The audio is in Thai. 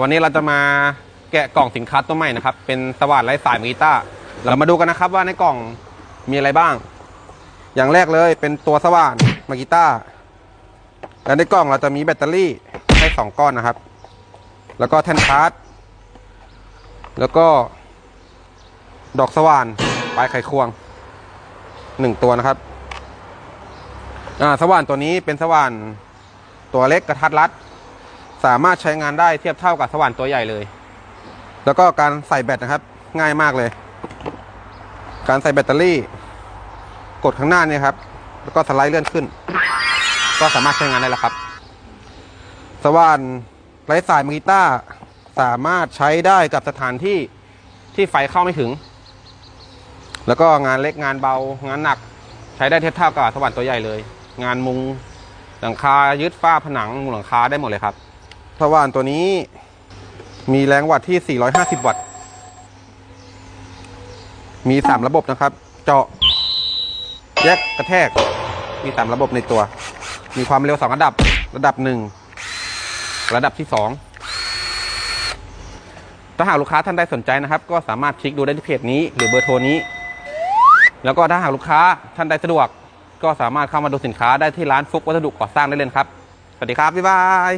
วันนี้เราจะมาแกะกล่องสินค้าตัวใหม่นะครับ เป็นสว่านไร้สายมือกีตาเรามาดูกันนะครับว่าในกล่องมีอะไรบ้าง อย่างแรกเลยเป็นตัวสว่านมากีตาและในกล่องเราจะมีแบตเตอรี่ให้สองก้อนนะครับ แล้วก็แท่นชาร์จ แล้วก็ ดอกสว่านปลายไขควงหนึ่งตัวนะครับ อ่าสว่านตัวนี้เป็นสว่านตัวเล็กกระทัดรัด สามารถใช้งานได้เทียบเท่ากับสว่านตัวใหญ่เลย แล้วก็การใส่แบตนะครับ ง่ายมากเลย การใส่แบตเตอรี่ กดข้างหน้านี่ครับ แล้วก็สไลด์เลื่อนขึ้น ก็สามารถใช้งานได้แล้วครับ สว่านไร้สายมือกีตาสามารถใช้ได้กับสถานที่ที่ไฟเข้าไม่ถึง แล้วก็งานเล็กงานเบางานหนัก ใช้ได้เทียบเท่ากับสว่านตัวใหญ่เลย งานมุงหลังคายึดฝ้าผนังมุงหลังคาได้หมดเลยครับ สว่านตัวนี้มีแรงวัตต์ที่ 450 วัตต์ มี 3 ระบบนะครับ เจาะ แยกกระแทก มี 3 ระบบในตัว มีความเร็ว 2 ระดับ ระดับ 1 ระดับที่ 2 ถ้าหากลูกค้าท่านใดสนใจนะครับ ก็สามารถคลิกดูได้ที่เพจนี้ หรือเบอร์โทรนี้ แล้วก็ถ้าหากลูกค้าท่านใดสะดวก ก็สามารถเข้ามาดูสินค้าได้ที่ร้านฟุกวัสดุก่อสร้างได้เลยครับ สวัสดีครับ บ๊ายบาย